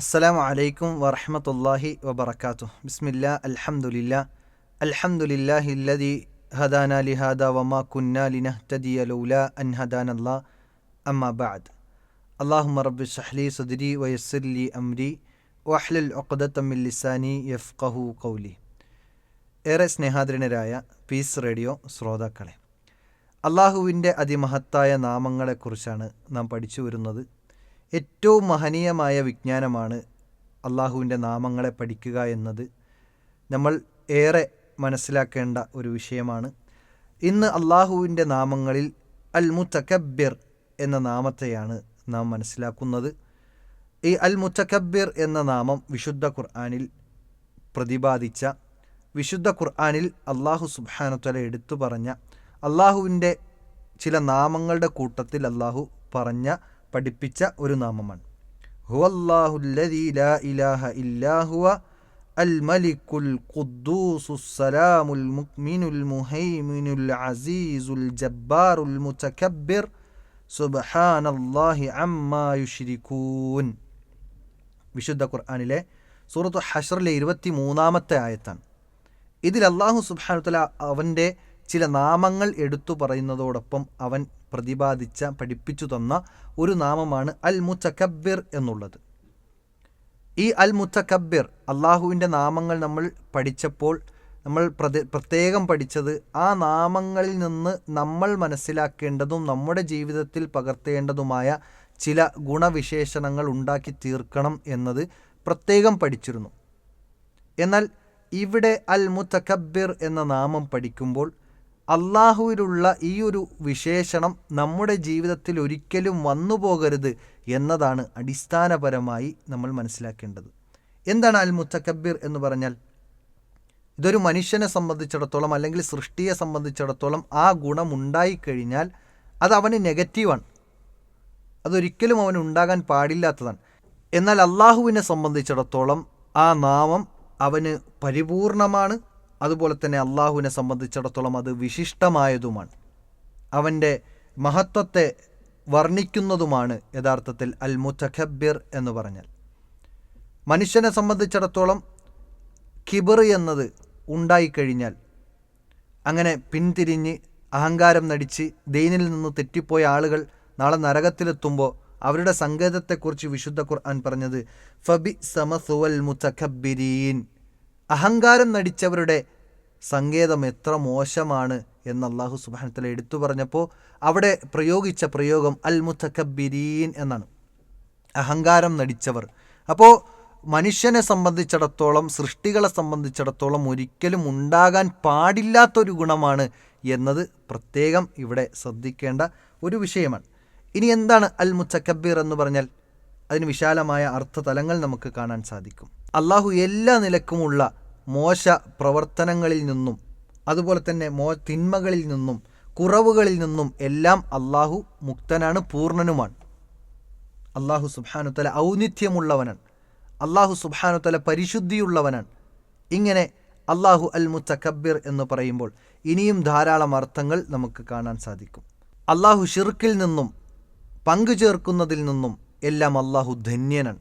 അസ്സലാമു അലൈക്കും വറഹമത്തല്ലാഹി വബർക്കാത്തു ബിസ്മില്ല അൽഹംദുലില്ല. അൽഹംദുലില്ലാഹി അല്ലദി ഹദാന ലിഹാദ വമാ കുന്ന ലിനഹ്തദിയ ലൗല അൻ ഹദാനല്ലാ അമ്മ ബഅദ്. അല്ലാഹുമ്മ റബ്ബി ഷഹ്ലി സദ്രി വയസ്സിർ ലി അംരി വഹ്ലൽ ഉഖ്ദത്തം മിൻ ലിസാനി യഫ്ഖഹു ഖൗലി. ഏറെ സ്നേഹാദരനരായ പീസ് റേഡിയോ ശ്രോതാക്കളെ അള്ളാഹുവിന്റെ അതിമഹത്തായ നാമങ്ങളെക്കുറിച്ചാണ് നാം പഠിച്ചു വരുന്നത്. ഏറ്റവും മഹനീയമായ വിജ്ഞാനമാണ് അള്ളാഹുവിന്റെ നാമങ്ങളെ പഠിക്കുക എന്നത്. നമ്മൾ ഏറെ മനസ്സിലാക്കേണ്ട ഒരു വിഷയമാണ്. ഇന്ന് അള്ളാഹുവിന്റെ നാമങ്ങളിൽ അൽ മുത്തക്കബിർ എന്ന നാമത്തെയാണ് നാം മനസ്സിലാക്കുന്നത്. ഈ അൽ മുത്തക്കബിർ എന്ന നാമം വിശുദ്ധ ഖുർആാനിൽ പ്രതിപാദിച്ച വിശുദ്ധ ഖുർആാനിൽ അള്ളാഹു സുബാനത്തല എടുത്തു പറഞ്ഞ അള്ളാഹുവിന്റെ ചില നാമങ്ങളുടെ കൂട്ടത്തിൽ അള്ളാഹു പറഞ്ഞ പഠിപ്പിച്ച ഒരു നാമമാണ്. അസീസുൽ ജബ്ബാറുൽ സുബ്ഹാനല്ലാഹി അമ്മാ വിശുദ്ധ ഖുർആനിലെ സൂറത്ത് ഹഷറിലെ ഇരുപത്തി മൂന്നാമത്തെ ആയത്താണ്. ഇതിൽ അള്ളാഹു സുബാനുത്തല അവന്റെ ചില നാമങ്ങൾ എടുത്തു പറയുന്നതോടൊപ്പം അവൻ പ്രതിപാദിച്ച പഠിപ്പിച്ചു തന്ന ഒരു നാമമാണ് അൽ മുത്തക്കബിർ എന്നുള്ളത്. ഈ അൽ മുത്തക്കബിർ അള്ളാഹുവിന്റെ നാമങ്ങൾ നമ്മൾ പഠിച്ചപ്പോൾ നമ്മൾ പ്രത്യേകം പഠിച്ചത് ആ നാമങ്ങളിൽ നിന്ന് നമ്മൾ മനസ്സിലാക്കേണ്ടതും നമ്മുടെ ജീവിതത്തിൽ പകർത്തേണ്ടതുമായ ചില ഗുണവിശേഷണങ്ങൾ ഉണ്ടാക്കി തീർക്കണം എന്നത് പ്രത്യേകം പഠിച്ചിരുന്നു. എന്നാൽ ഇവിടെ അൽ മുത്തക്കബിർ എന്ന നാമം പഠിക്കുമ്പോൾ അള്ളാഹുവിലുള്ള ഈ ഒരു വിശേഷണം നമ്മുടെ ജീവിതത്തിൽ ഒരിക്കലും വന്നു പോകരുത് എന്നതാണ് അടിസ്ഥാനപരമായി നമ്മൾ മനസ്സിലാക്കേണ്ടത്. എന്താണ് അൽ മുത്തക്കബിർ എന്ന് പറഞ്ഞാൽ? ഇതൊരു മനുഷ്യനെ സംബന്ധിച്ചിടത്തോളം അല്ലെങ്കിൽ സൃഷ്ടിയെ സംബന്ധിച്ചിടത്തോളം ആ ഗുണം ഉണ്ടായിക്കഴിഞ്ഞാൽ അത് അവന് നെഗറ്റീവാണ്. അതൊരിക്കലും അവന് ഉണ്ടാകാൻ പാടില്ലാത്തതാണ്. എന്നാൽ അള്ളാഹുവിനെ സംബന്ധിച്ചിടത്തോളം ആ നാമം അവന് പരിപൂർണമാണ്. അതുപോലെ തന്നെ അള്ളാഹുവിനെ സംബന്ധിച്ചിടത്തോളം അത് വിശിഷ്ടമായതുമാണ്. അവന്റെ മഹത്വത്തെ വർണിക്കുന്നതുമാണ് യഥാർത്ഥത്തിൽ അൽ മുത്തഖബിർ എന്ന് പറഞ്ഞാൽ. മനുഷ്യനെ സംബന്ധിച്ചിടത്തോളം കിബർ എന്നത് ഉണ്ടായിക്കഴിഞ്ഞാൽ അങ്ങനെ പിന്തിരിഞ്ഞ് അഹങ്കാരം നടിച്ച് ദൈനിൽ നിന്ന് തെറ്റിപ്പോയ ആളുകൾ നാളെ നരകത്തിലെത്തുമ്പോൾ അവരുടെ സങ്കേതത്തെക്കുറിച്ച് വിശുദ്ധ ഖുർആൻ പറഞ്ഞത് ഫബി സമസുവൽ മുത്തഖബിരീൻ അഹങ്കാരം നടിച്ചവരുടെ സങ്കേതം എത്ര മോശമാണ് എന്ന് അള്ളാഹു സുബാനത്തല എടുത്തു പറഞ്ഞപ്പോൾ അവിടെ പ്രയോഗിച്ച പ്രയോഗം അൽ മുത്തക്കബിരീൻ എന്നാണ്. അഹങ്കാരം നടിച്ചവർ. അപ്പോൾ മനുഷ്യനെ സംബന്ധിച്ചിടത്തോളം സൃഷ്ടികളെ സംബന്ധിച്ചിടത്തോളം ഒരിക്കലും ഉണ്ടാകാൻ പാടില്ലാത്തൊരു ഗുണമാണ് എന്നത് പ്രത്യേകം ഇവിടെ ശ്രദ്ധിക്കേണ്ട ഒരു വിഷയമാണ്. ഇനി എന്താണ് അൽ മുത്തക്കബീർ എന്ന് പറഞ്ഞാൽ? അതിന് വിശാലമായ അർത്ഥതലങ്ങൾ നമുക്ക് കാണാൻ സാധിക്കും. അള്ളാഹു എല്ലാ നിലക്കുമുള്ള മോശ പ്രവർത്തനങ്ങളിൽ നിന്നും അതുപോലെ തന്നെ മോ തിന്മകളിൽ നിന്നും കുറവുകളിൽ നിന്നും എല്ലാം അള്ളാഹു മുക്തനാണ് പൂർണനുമാണ് അള്ളാഹു സുബാനുത്തല ഔന്നിത്യമുള്ളവനാണ് അള്ളാഹു സുബാനുത്തല പരിശുദ്ധിയുള്ളവനാണ്. ഇങ്ങനെ അള്ളാഹു അൽ മുത്തക്കബിർ എന്ന് പറയുമ്പോൾ ഇനിയും ധാരാളം അർത്ഥങ്ങൾ നമുക്ക് കാണാൻ സാധിക്കും. അള്ളാഹു ഷിർക്കിൽ നിന്നും പങ്കു ചേർക്കുന്നതിൽ നിന്നും എല്ലാം അള്ളാഹു ധന്യനാണ്.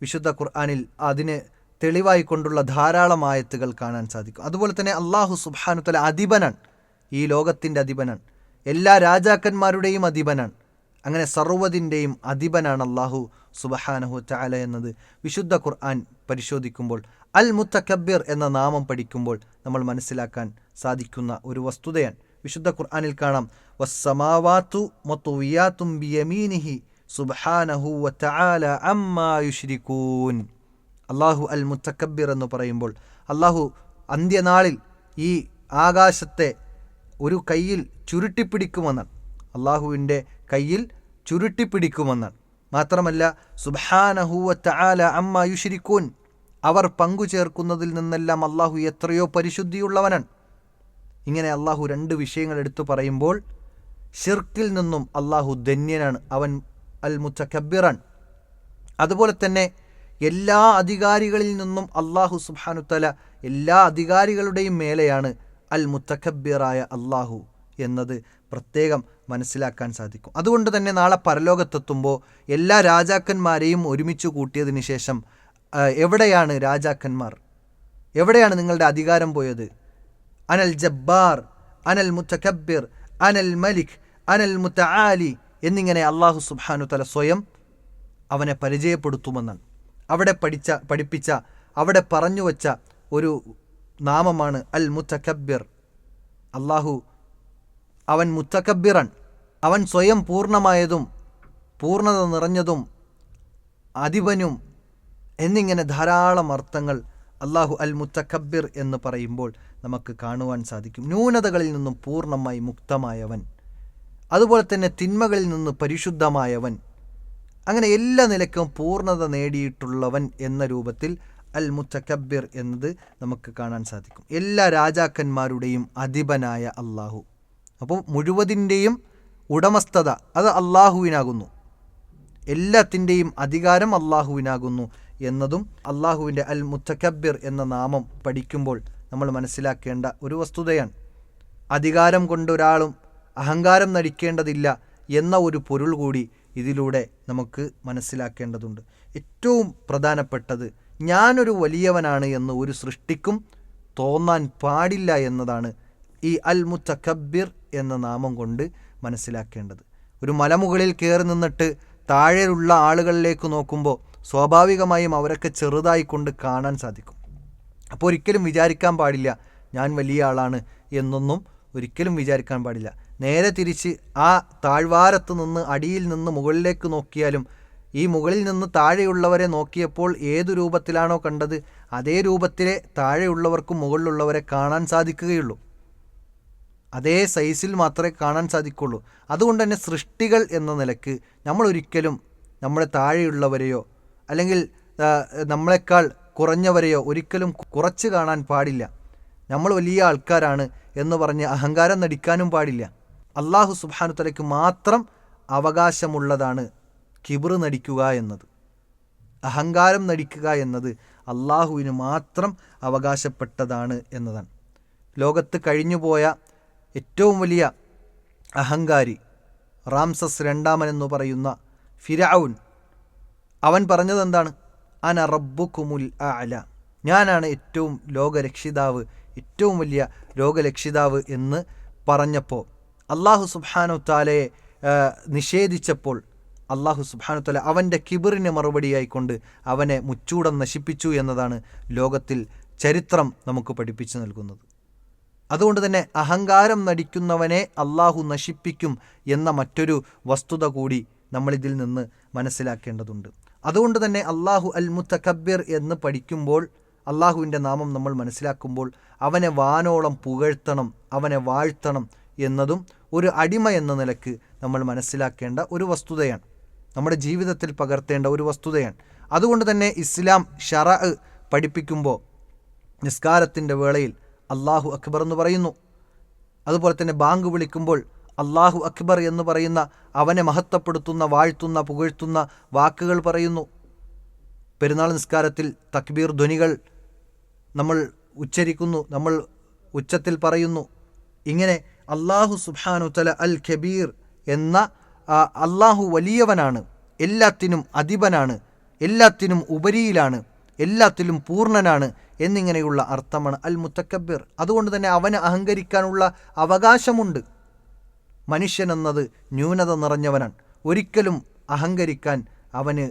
വിശുദ്ധ ഖുർആാനിൽ അതിന് തെളിവായി കൊണ്ടുള്ള ധാരാളം ആയത്തുകൾ കാണാൻ സാധിക്കും. അതുപോലെ തന്നെ അള്ളാഹു സുബാനുത്തല അധിപനാണ് ഈ ലോകത്തിന്റെ അധിപനാണ് എല്ലാ രാജാക്കന്മാരുടെയും അധിപനാണ് അങ്ങനെ സർവതിന്റെയും അധിപനാണ് അള്ളാഹു സുബഹാനഹു ചാല എന്നത് വിശുദ്ധ ഖുർആൻ പരിശോധിക്കുമ്പോൾ അൽ മുത്തക്കബിർ എന്ന നാമം പഠിക്കുമ്പോൾ നമ്മൾ മനസ്സിലാക്കാൻ സാധിക്കുന്ന ഒരു വസ്തുതയാണ്. വിശുദ്ധ ഖുർആനിൽ കാണാം വസ്സമാവാത്തു മൊത്തുവിയാത്തും ബിയമീനിഹി സുബഹാനഹു വ അമ്മാ യുഷ്രിക്കൂൻ അള്ളാഹു അൽ മുത്തക്കബിർ എന്ന് പറയുമ്പോൾ അള്ളാഹു അന്ത്യനാളിൽ ഈ ആകാശത്തെ ഒരു കയ്യിൽ ചുരുട്ടിപ്പിടിക്കുമെന്നാണ്. അള്ളാഹുവിന്റെ കയ്യിൽ ചുരുട്ടിപ്പിടിക്കുമെന്നാണ്. മാത്രമല്ല സുബാനഹുവത്ത ആല അമ്മ യുഷിരിക്കൂൻ അവർ പങ്കു ചേർക്കുന്നതിൽ നിന്നെല്ലാം അള്ളാഹു എത്രയോ പരിശുദ്ധിയുള്ളവനാണ്. ഇങ്ങനെ അള്ളാഹു രണ്ട് വിഷയങ്ങൾ എടുത്തു പറയുമ്പോൾ ഷിർക്കിൽ നിന്നും അള്ളാഹു ധന്യനാണ്. അവൻ അൽ മുത്തക്കബിറാണ് അതുപോലെ തന്നെ എല്ലാ അധികാരികളിൽ നിന്നും അള്ളാഹു സുബാനുത്തല എല്ലാ അധികാരികളുടെയും മേലെയാണ് അൽ മുത്തഖബിറായ അള്ളാഹു എന്നത് പ്രത്യേകം മനസ്സിലാക്കാൻ സാധിക്കും. അതുകൊണ്ട് തന്നെ നാളെ പരലോകത്തെത്തുമ്പോൾ എല്ലാ രാജാക്കന്മാരെയും ഒരുമിച്ച് കൂട്ടിയതിന് ശേഷം എവിടെയാണ് രാജാക്കന്മാർ? എവിടെയാണ് നിങ്ങളുടെ അധികാരം പോയത്? അനൽ ജബ്ബാർ അനൽ മുത്തക്കബിർ അനൽ മലിക് അനൽ മുത്തആലി എന്നിങ്ങനെ അള്ളാഹു സുബ്ഹാനു തല സ്വയം അവനെ പരിചയപ്പെടുത്തുമെന്നാണ്. അവിടെ പഠിച്ച പഠിപ്പിച്ച അവിടെ പറഞ്ഞു വച്ച ഒരു നാമമാണ് അൽ മുത്തക്കബിർ അള്ളാഹു അവൻ മുത്തക്കബിറൻ അവൻ സ്വയം പൂർണമായതും പൂർണത നിറഞ്ഞതും അധിപനും എന്നിങ്ങനെ ധാരാളം അർത്ഥങ്ങൾ അള്ളാഹു അൽ മുത്തക്കബിർ എന്ന് പറയുമ്പോൾ നമുക്ക് കാണുവാൻ സാധിക്കും. ന്യൂനതകളിൽ നിന്നും പൂർണമായി മുക്തമായവൻ. അതുപോലെ തന്നെ തിന്മകളിൽ നിന്ന് പരിശുദ്ധമായവൻ. അങ്ങനെ എല്ലാ നിലക്കും പൂർണത നേടിയിട്ടുള്ളവൻ എന്ന രൂപത്തിൽ അൽ മുത്തക്കബിർ എന്നത് നമുക്ക് കാണാൻ സാധിക്കും. എല്ലാ രാജാക്കന്മാരുടെയും അധിപനായ അള്ളാഹു. അപ്പോൾ മുഴുവതിന്റെയും ഉടമസ്ഥത അത് അള്ളാഹുവിനാകുന്നു. എല്ലാത്തിന്റെയും അധികാരം അള്ളാഹുവിനാകുന്നു എന്നതും അള്ളാഹുവിന്റെ അൽ മുത്തക്കബിർ എന്ന നാമം പഠിക്കുമ്പോൾ നമ്മൾ മനസ്സിലാക്കേണ്ട ഒരു വസ്തുതയാണ്. അധികാരം കൊണ്ടൊരാളും അഹങ്കാരം നടിക്കേണ്ടതില്ല എന്ന ഒരു പൊരുൾ കൂടി ഇതിലൂടെ നമുക്ക് മനസ്സിലാക്കേണ്ടതുണ്ട്. ഏറ്റവും പ്രധാനപ്പെട്ടത് ഞാനൊരു വലിയവനാണ് എന്ന് ഒരു സൃഷ്ടിക്കും തോന്നാൻ പാടില്ല എന്നതാണ് ഈ അൽ മുത്തക്കബിർ എന്ന നാമം കൊണ്ട് മനസ്സിലാക്കേണ്ടത്. ഒരു മലമുകളിൽ കയറി നിന്നിട്ട് താഴെയുള്ള ആളുകളിലേക്ക് നോക്കുമ്പോൾ സ്വാഭാവികമായും അവരൊക്കെ ചെറുതായി കൊണ്ട് കാണാൻ സാധിക്കും. അപ്പോൾ ഒരിക്കലും വിചാരിക്കാൻ പാടില്ല ഞാൻ വലിയ ആളാണ് എന്നൊന്നും ഒരിക്കലും വിചാരിക്കാൻ പാടില്ല. നേരെ തിരിച്ച് ആ താഴ്വാരത്ത് നിന്ന് അടിയിൽ നിന്ന് മുകളിലേക്ക് നോക്കിയാലും ഈ മുകളിൽ നിന്ന് താഴെയുള്ളവരെ നോക്കിയപ്പോൾ ഏതു രൂപത്തിലാണോ കണ്ടത് അതേ രൂപത്തിലെ താഴെയുള്ളവർക്കും മുകളിലുള്ളവരെ കാണാൻ സാധിക്കുകയുള്ളൂ. അതേ സൈസിൽ മാത്രമേ കാണാൻ സാധിക്കുള്ളൂ. അതുകൊണ്ട് തന്നെ സൃഷ്ടികൾ എന്ന നിലയ്ക്ക് നമ്മൾ ഒരിക്കലും നമ്മുടെ താഴെയുള്ളവരെയോ അല്ലെങ്കിൽ നമ്മളെക്കാൾ കുറഞ്ഞവരെയോ ഒരിക്കലും കുറച്ച് കാണാൻ പാടില്ല. നമ്മൾ വലിയ ആൾക്കാരാണ് എന്ന് പറഞ്ഞ് അഹങ്കാരം നടിക്കാനും പാടില്ല. അള്ളാഹു സുബാനുത്തലയ്ക്ക് തലയ്ക്ക് മാത്രം അവകാശമുള്ളതാണ് കിബിർ നടിക്കുക എന്നത്. അഹങ്കാരം നടിക്കുക എന്നത് അള്ളാഹുവിന് മാത്രം അവകാശപ്പെട്ടതാണ് എന്നതാണ്. ലോകത്ത് കഴിഞ്ഞുപോയ ഏറ്റവും വലിയ അഹങ്കാരി റാംസസ് രണ്ടാമൻ എന്ന് പറയുന്ന ഫിരൌൻ അവൻ പറഞ്ഞത് എന്താണ്? അന റബ്ബുക്കുമുൽ അല ഞാനാണ് ഏറ്റവും ലോകരക്ഷിതാവ് ഏറ്റവും വലിയ ലോകരക്ഷിതാവ് എന്ന് പറഞ്ഞപ്പോൾ അള്ളാഹു സുബാനു താലയെ നിഷേധിച്ചപ്പോൾ അള്ളാഹു സുബാനു താല അവന്റെ കിബിറിന് മറുപടിയായിക്കൊണ്ട് അവനെ മുച്ചൂടം നശിപ്പിച്ചു എന്നതാണ് ലോകത്തിൽ ചരിത്രം നമുക്ക് പഠിപ്പിച്ചു നൽകുന്നത്. അതുകൊണ്ട് തന്നെ അഹങ്കാരം നടിക്കുന്നവനെ അള്ളാഹു നശിപ്പിക്കും എന്ന മറ്റൊരു വസ്തുത കൂടി നമ്മളിതിൽ നിന്ന് മനസ്സിലാക്കേണ്ടതുണ്ട്. അതുകൊണ്ട് തന്നെ അള്ളാഹു അൽ മുത്തക്കബിർ എന്ന് പഠിക്കുമ്പോൾ അള്ളാഹുവിന്റെ നാമം നമ്മൾ മനസ്സിലാക്കുമ്പോൾ അവനെ വാനോളം പുകഴ്ത്തണം അവനെ വാഴ്ത്തണം എന്നതും ഒരു അടിമ എന്ന നിലയ്ക്ക് നമ്മൾ മനസ്സിലാക്കേണ്ട ഒരു വസ്തുതയാണ്. നമ്മുടെ ജീവിതത്തിൽ പകർത്തേണ്ട ഒരു വസ്തുതയാണ്. അതുകൊണ്ട് തന്നെ ഇസ്ലാം ഷറ പഠിപ്പിക്കുമ്പോൾ നിസ്കാരത്തിന്റെ വേളയിൽ അള്ളാഹു അക്ബർ എന്ന് പറയുന്നു. അതുപോലെ തന്നെ ബാങ്ക് വിളിക്കുമ്പോൾ അള്ളാഹു അക്ബർ എന്ന് പറയുന്ന അവനെ മഹത്വപ്പെടുത്തുന്ന വാഴ്ത്തുന്ന പുകഴ്ത്തുന്ന വാക്കുകൾ പറയുന്നു. പെരുന്നാൾ നിസ്കാരത്തിൽ തക്ബീർ ധ്വനികൾ നമ്മൾ ഉച്ചരിക്കുന്നു നമ്മൾ ഉച്ചത്തിൽ പറയുന്നു. ഇങ്ങനെ അള്ളാഹു സുബാനു തല അൽ കബീർ എന്ന അള്ളാഹു വലിയവനാണ്. എല്ലാത്തിനും അധിപനാണ്. എല്ലാത്തിനും ഉപരിയിലാണ്. എല്ലാത്തിലും പൂർണനാണ് എന്നിങ്ങനെയുള്ള അർത്ഥമാണ് അൽ മുത്തക്കബിർ അതുകൊണ്ട് തന്നെ അവന് അഹങ്കരിക്കാനുള്ള അവകാശമുണ്ട്. മനുഷ്യനെന്നത് ന്യൂനത നിറഞ്ഞവനാണ്. ഒരിക്കലും അഹങ്കരിക്കാൻ അവന്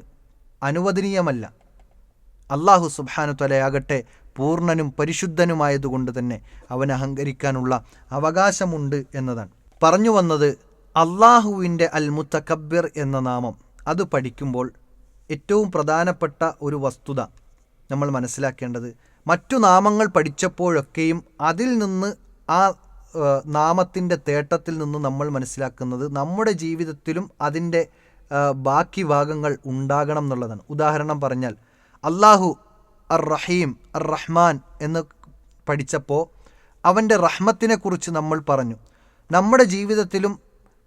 അനുവദനീയമല്ല. അള്ളാഹു സുബാനു തലയാകട്ടെ പൂർണനും പരിശുദ്ധനുമായതുകൊണ്ട് തന്നെ അവൻ അഹങ്കരിക്കാനുള്ള അവകാശമുണ്ട് എന്നതാണ്. പറഞ്ഞു വന്നത് അള്ളാഹുവിന്റെ അൽ മുത്തക്കബിർ എന്ന നാമം. അത് പഠിക്കുമ്പോൾ ഏറ്റവും പ്രധാനപ്പെട്ട ഒരു വസ്തുത നമ്മൾ മനസ്സിലാക്കേണ്ടത് മറ്റു നാമങ്ങൾ പഠിച്ചപ്പോഴൊക്കെയും അതിൽ നിന്ന് ആ നാമത്തിന്റെ തേട്ടത്തിൽ നിന്ന് നമ്മൾ മനസ്സിലാക്കുന്നത് നമ്മുടെ ജീവിതത്തിലും അതിന്റെ ബാക്കി ഭാഗങ്ങൾ ഉണ്ടാകണം എന്നുള്ളതാണ്. ഉദാഹരണം പറഞ്ഞാൽ അള്ളാഹു അർ റഹീം അർ റഹ്മാൻ എന്ന് പഠിച്ചപ്പോൾ അവന്റെ റഹ്മത്തിനെക്കുറിച്ച് നമ്മൾ പറഞ്ഞു. നമ്മുടെ ജീവിതത്തിലും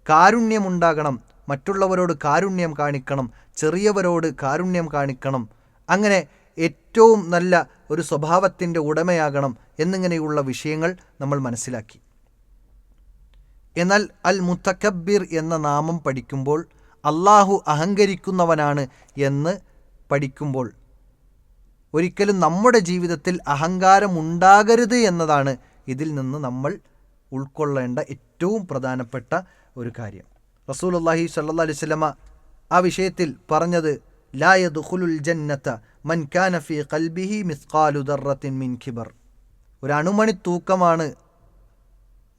കാരുണ്യമുണ്ടാകണം മറ്റുള്ളവരോട് കാരുണ്യം കാണിക്കണം ചെറിയവരോട് കാരുണ്യം കാണിക്കണം. അങ്ങനെ ഏറ്റവും നല്ല ഒരു സ്വഭാവത്തിന്റെ ഉടമയാകണം എന്നിങ്ങനെയുള്ള വിഷയങ്ങൾ നമ്മൾ മനസ്സിലാക്കി. എന്നാൽ അൽ മുത്തക്കബിർ എന്ന നാമം പഠിക്കുമ്പോൾ അള്ളാഹു അഹങ്കരിക്കുന്നവനാണ് എന്ന് പഠിക്കുമ്പോൾ ഒരിക്കലും നമ്മുടെ ജീവിതത്തിൽ അഹങ്കാരം ഉണ്ടാകരുത് എന്നതാണ് ഇതിൽ നിന്ന് നമ്മൾ ഉൾക്കൊള്ളേണ്ട ഏറ്റവും പ്രധാനപ്പെട്ട ഒരു കാര്യം. റസൂൽ അള്ളാഹി സല്ലാ സ്വലമ ആ വിഷയത്തിൽ പറഞ്ഞത് ലായദുഖുലുൽ ജന്നത്ത മൻ കാന ഫി ഖൽബിഹി മിസ്കാലു ദർറത്തിൻ മിൻ ഒരു അണുമണി തൂക്കമാണ്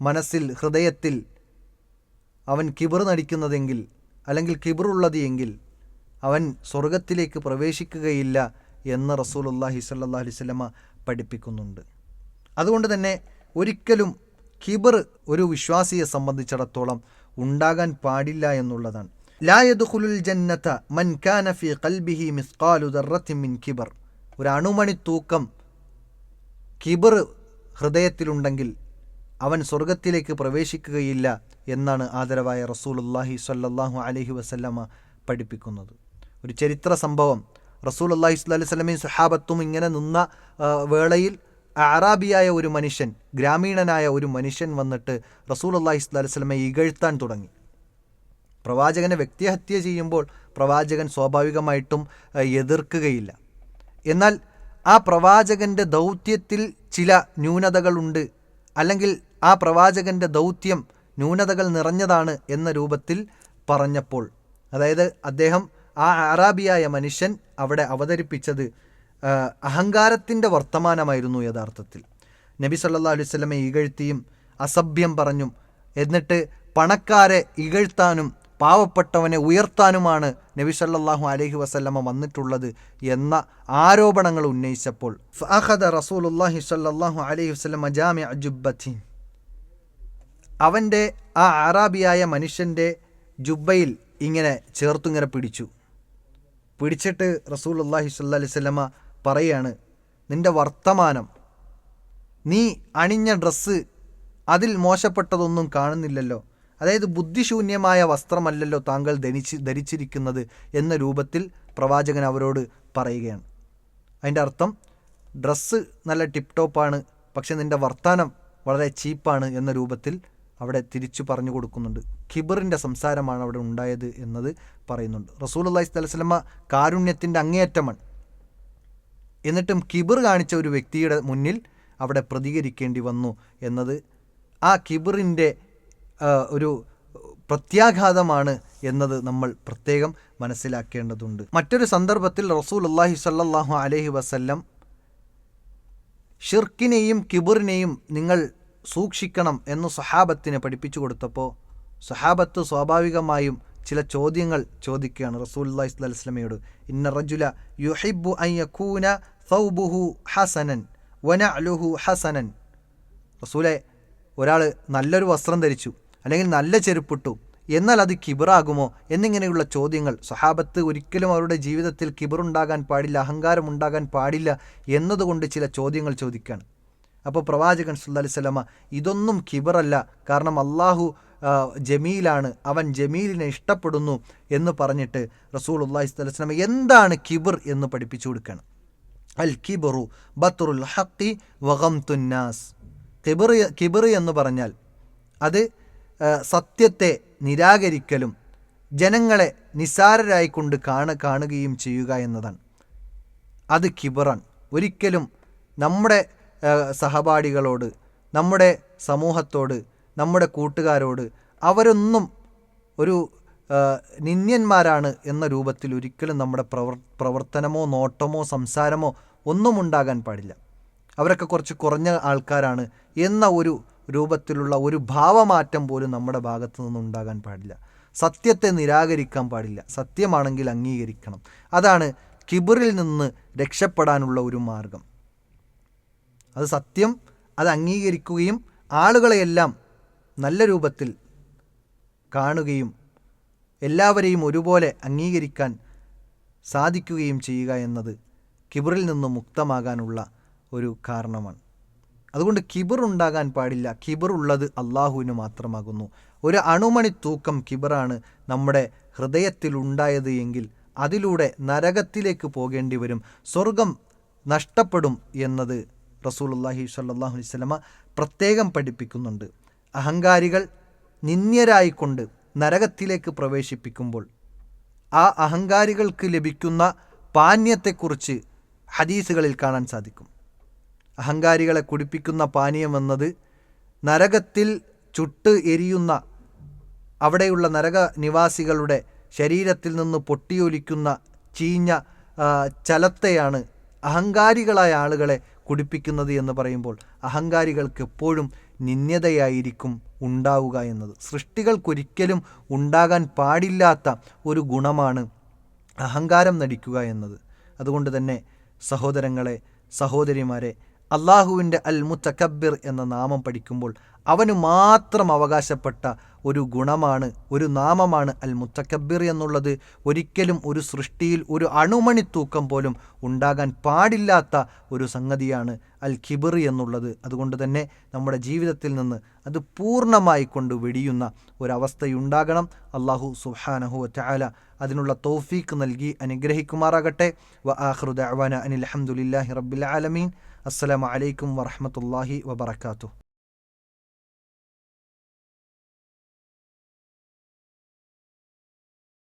മനസ്സിൽ ഹൃദയത്തിൽ അവൻ കിബർ നടിക്കുന്നതെങ്കിൽ അല്ലെങ്കിൽ കിബറുള്ളത് എങ്കിൽ അവൻ സ്വർഗത്തിലേക്ക് പ്രവേശിക്കുകയില്ല എന്ന് റസൂലുല്ലാഹി സല്ലാ അലൈവല്ലമ പഠിപ്പിക്കുന്നുണ്ട്. അതുകൊണ്ട് തന്നെ ഒരിക്കലും കിബർ ഒരു വിശ്വാസിയെ സംബന്ധിച്ചിടത്തോളം ഉണ്ടാകാൻ പാടില്ല എന്നുള്ളതാണ്. ലായദുഖുലുൽ ജന്നത മൻ കാന ഖൽബിഹി മിസ്ഖാലു മിൻ കിബർ. ഒരു അണുമണി തൂക്കം കിബർ ഹൃദയത്തിലുണ്ടെങ്കിൽ അവൻ സ്വർഗത്തിലേക്ക് പ്രവേശിക്കുകയില്ല എന്നാണ് ആദരവായ റസൂലുല്ലാഹി സല്ലാഹു അലഹി വസല്ലമ പഠിപ്പിക്കുന്നത്. ഒരു ചരിത്ര സംഭവം റസൂൽ അള്ളാഹി സ്വല്ലി സ്വലമയും സുഹാബത്തും ഇങ്ങനെ നിന്ന വേളയിൽ അറാബിയായ ഒരു മനുഷ്യൻ ഗ്രാമീണനായ ഒരു മനുഷ്യൻ വന്നിട്ട് റസൂൽ അള്ളാഹി സ്വല്ലി സ്വലമെ ഇകഴ്ത്താൻ തുടങ്ങി. പ്രവാചകനെ വ്യക്തിഹത്യ ചെയ്യുമ്പോൾ പ്രവാചകൻ സ്വാഭാവികമായിട്ടും എതിർക്കുകയില്ല. എന്നാൽ ആ പ്രവാചകന്റെ ദൗത്യത്തിൽ ചില ന്യൂനതകളുണ്ട്. അല്ലെങ്കിൽ ആ പ്രവാചകന്റെ ദൗത്യം ന്യൂനതകൾ നിറഞ്ഞതാണ് എന്ന രൂപത്തിൽ പറഞ്ഞപ്പോൾ അതായത് അദ്ദേഹം ആ അറാബിയായ മനുഷ്യൻ അവിടെ അവതരിപ്പിച്ചത് അഹങ്കാരത്തിന്റെ വർത്തമാനമായിരുന്നു യഥാർത്ഥത്തിൽ. നബി സല്ലാ അലൈഹി സ്വലമെ ഇകഴ്ത്തിയും അസഭ്യം പറഞ്ഞും എന്നിട്ട് പണക്കാരെ ഇകഴ്ത്താനും പാവപ്പെട്ടവനെ ഉയർത്താനുമാണ് നബി സല്ലാഹു അലഹി വസല്ലമ വന്നിട്ടുള്ളത് എന്ന ആരോപണങ്ങൾ ഉന്നയിച്ചപ്പോൾ ഫഹദ റസൂലുല്ലാഹി സല്ലാഹു അലൈഹി വസ്ലമ ജാമി ജുബത്തിൻ അവന്റെ ആ അറാബിയായ മനുഷ്യന്റെ ജുബയിൽ ഇങ്ങനെ ചേർത്തുങ്ങനെ പിടിച്ചു. പിടിച്ചിട്ട് റസൂൽ അള്ളാഹി സ്വല്ലാ അലൈഹി സ്വലമ പറയാണ് നിന്റെ വർത്തമാനം നീ അണിഞ്ഞ ഡ്രസ്സ് അതിൽ മോശപ്പെട്ടതൊന്നും കാണുന്നില്ലല്ലോ. അതായത് ബുദ്ധിശൂന്യമായ വസ്ത്രമല്ലല്ലോ താങ്കൾ ധരിച്ച് ധരിച്ചിരിക്കുന്നത് എന്ന രൂപത്തിൽ പ്രവാചകൻ അവരോട് പറയുകയാണ്. അതിന്റെ അർത്ഥം ഡ്രസ്സ് നല്ല ടിപ്ടോപ്പാണ് പക്ഷെ നിന്റെ വർത്തമാനം വളരെ ചീപ്പാണ് എന്ന രൂപത്തിൽ അവിടെ തിരിച്ചു പറഞ്ഞു കൊടുക്കുന്നുണ്ട്. ഖിബറിന്റെ സംസാരമാണ് അവിടെ ഉണ്ടായത് എന്നത് പറയുന്നുണ്ട്. റസൂൽ അള്ളഹി സ്വലമ കാരുണ്യത്തിന്റെ അങ്ങേയറ്റമാണ്. എന്നിട്ടും കിബിർ കാണിച്ച ഒരു വ്യക്തിയുടെ മുന്നിൽ അവിടെ പ്രതികരിക്കേണ്ടി വന്നു എന്നത് ആ കിബിറിന്റെ ഒരു പ്രത്യാഘാതമാണ് എന്നത് നമ്മൾ പ്രത്യേകം മനസ്സിലാക്കേണ്ടതുണ്ട്. മറ്റൊരു സന്ദർഭത്തിൽ റസൂൽ അള്ളാഹി സല്ലാഹു അലഹി വസല്ലം ഷിർക്കിനെയും കിബിറിനെയും നിങ്ങൾ സൂക്ഷിക്കണം എന്ന് സഹാബത്തിനെ പഠിപ്പിച്ചു കൊടുത്തപ്പോൾ സഹാബത്ത് സ്വാഭാവികമായും ചില ചോദ്യങ്ങൾ ചോദിക്കുകയാണ്. റസൂൽ അള്ളാഹി സ്വലമയോട് ഇന്ന റജുല യുഹിബു അയ്യൂന സൗബുഹു ഹസനൻ വന അലുഹു ഹസനൻ. റസൂലെ ഒരാൾ നല്ലൊരു വസ്ത്രം ധരിച്ചു അല്ലെങ്കിൽ നല്ല ചെരുപ്പിട്ടു എന്നാൽ അത് കിബറാകുമോ എന്നിങ്ങനെയുള്ള ചോദ്യങ്ങൾ സഹാബത്ത് ഒരിക്കലും അവരുടെ ജീവിതത്തിൽ കിബറുണ്ടാകാൻ പാടില്ല അഹങ്കാരം ഉണ്ടാകാൻ പാടില്ല എന്നതുകൊണ്ട് ചില ചോദ്യങ്ങൾ ചോദിക്കുകയാണ്. അപ്പോൾ പ്രവാചകൻ സുല്ലാ അലിസ്ലമ ഇതൊന്നും കിബറല്ല. കാരണം അള്ളാഹു ജമീലാണ്. അവൻ ജമീലിനെ ഇഷ്ടപ്പെടുന്നു എന്ന് പറഞ്ഞിട്ട് റസൂൽ അള്ളാഹി സ്വലമ എന്താണ് കിബർ എന്ന് പഠിപ്പിച്ചു കൊടുക്കണം. അൽ കിബറു ബത്തുറുൽ ഹക്കി വകം തുന്നാസ് കിബർ കിബർ എന്ന് പറഞ്ഞാൽ അത് സത്യത്തെ നിരാകരിക്കലും ജനങ്ങളെ നിസാരരായിക്കൊണ്ട് കാണ കാണുകയും ചെയ്യുക എന്നതാണ്. അത് കിബറാണ്. ഒരിക്കലും നമ്മുടെ സഹപാഠികളോട് നമ്മുടെ സമൂഹത്തോട് നമ്മുടെ കൂട്ടുകാരോട് അവരൊന്നും ഒരു നിന്യന്മാരാണ് എന്ന രൂപത്തിൽ ഒരിക്കലും നമ്മുടെ പ്രവർ പ്രവർത്തനമോ നോട്ടമോ സംസാരമോ ഒന്നും ഉണ്ടാകാൻ പാടില്ല. അവരൊക്കെ കുറച്ച് കുറഞ്ഞ ആൾക്കാരാണ് എന്ന ഒരു രൂപത്തിലുള്ള ഒരു ഭാവമാറ്റം പോലും നമ്മുടെ ഭാഗത്തു നിന്നും ഉണ്ടാകാൻ പാടില്ല. സത്യത്തെ നിരാകരിക്കാൻ പാടില്ല. സത്യമാണെങ്കിൽ അംഗീകരിക്കണം. അതാണ് കിബറിൽ നിന്ന് രക്ഷപ്പെടാനുള്ള ഒരു മാർഗം. അത് സത്യം അത് അംഗീകരിക്കുകയും ആളുകളെയെല്ലാം നല്ല രൂപത്തിൽ കാണുകയും എല്ലാവരെയും ഒരുപോലെ അംഗീകരിക്കാൻ സാധിക്കുകയും ചെയ്യുക എന്നത് കിബറിൽ നിന്നും മുക്തമാകാനുള്ള ഒരു കാരണമാണ്. അതുകൊണ്ട് കിബർ ഉണ്ടാകാൻ പാടില്ല. കിബർ ഉള്ളത് അള്ളാഹുവിന് മാത്രമാകുന്നു. ഒരു അണുമണി തൂക്കം കിബറാണ് നമ്മുടെ ഹൃദയത്തിൽ ഉണ്ടായത് എങ്കിൽ അതിലൂടെ നരകത്തിലേക്ക് പോകേണ്ടി വരും. സ്വർഗം നഷ്ടപ്പെടും എന്നത് റസൂലുല്ലാഹി സ്വല്ലല്ലാഹു അലൈഹി സ്വലമ പ്രത്യേകം പഠിപ്പിക്കുന്നുണ്ട്. അഹങ്കാരികൾ നിന്ദ്യരായിക്കൊണ്ട് നരകത്തിലേക്ക് പ്രവേശിപ്പിക്കുമ്പോൾ ആ അഹങ്കാരികൾക്ക് ലഭിക്കുന്ന പാനീയത്തെക്കുറിച്ച് ഹദീസുകളിൽ കാണാൻ സാധിക്കും. അഹങ്കാരികളെ കുടിപ്പിക്കുന്ന പാനീയം പാനീയമെന്നത് നരകത്തിൽ ചുട്ട് എരിയുന്ന അവിടെയുള്ള നരക നിവാസികളുടെ ശരീരത്തിൽ നിന്ന് പൊട്ടിയൊലിക്കുന്ന ചീഞ്ഞ ചലത്തെയാണ് അഹങ്കാരികളായ ആളുകളെ കുടിപ്പിക്കുന്നത് എന്ന് പറയുമ്പോൾ അഹങ്കാരികൾക്ക് എപ്പോഴും നിന്ദ്യതയായിരിക്കും ഉണ്ടാവുക എന്നത്. സൃഷ്ടികൾക്കൊരിക്കലും ഉണ്ടാകാൻ പാടില്ലാത്ത ഒരു ഗുണമാണ് അഹങ്കാരം നടിക്കുക എന്നത്. അതുകൊണ്ട് തന്നെ സഹോദരങ്ങളെ സഹോദരിമാരെ അള്ളാഹുവിന്റെ അൽ മുത്തക്കബിർ എന്ന നാമം പഠിക്കുമ്പോൾ അവന് മാത്രം അവകാശപ്പെട്ട ഒരു ഗുണമാണ് ഒരു നാമമാണ് അൽ മുത്തക്കബിർ എന്നുള്ളത്. ഒരിക്കലും ഒരു സൃഷ്ടിയിൽ ഒരു അണുമണി തൂക്കം പോലും ഉണ്ടാകാൻ പാടില്ലാത്ത ഒരു സംഗതിയാണ് അൽ കിബിർ എന്നുള്ളത്. അതുകൊണ്ട് തന്നെ നമ്മുടെ ജീവിതത്തിൽ നിന്ന് അത് പൂർണമായി കൊണ്ട് വെടിയുന്ന ഒരവസ്ഥയുണ്ടാകണം. അള്ളാഹു സുഹാനഹു ചാല അതിനുള്ള തൗഫീക്ക് നൽകി അനുഗ്രഹിക്കുമാറാകട്ടെ. വ ആഹ്റുദ് അവാന അനിൽ അഹമ്മദില്ലാഹി റബ്ബിൽ ആലമീൻ. അസ്സലാമു അലൈക്കും വറഹമത്തല്ലാഹി വബർക്കാത്തു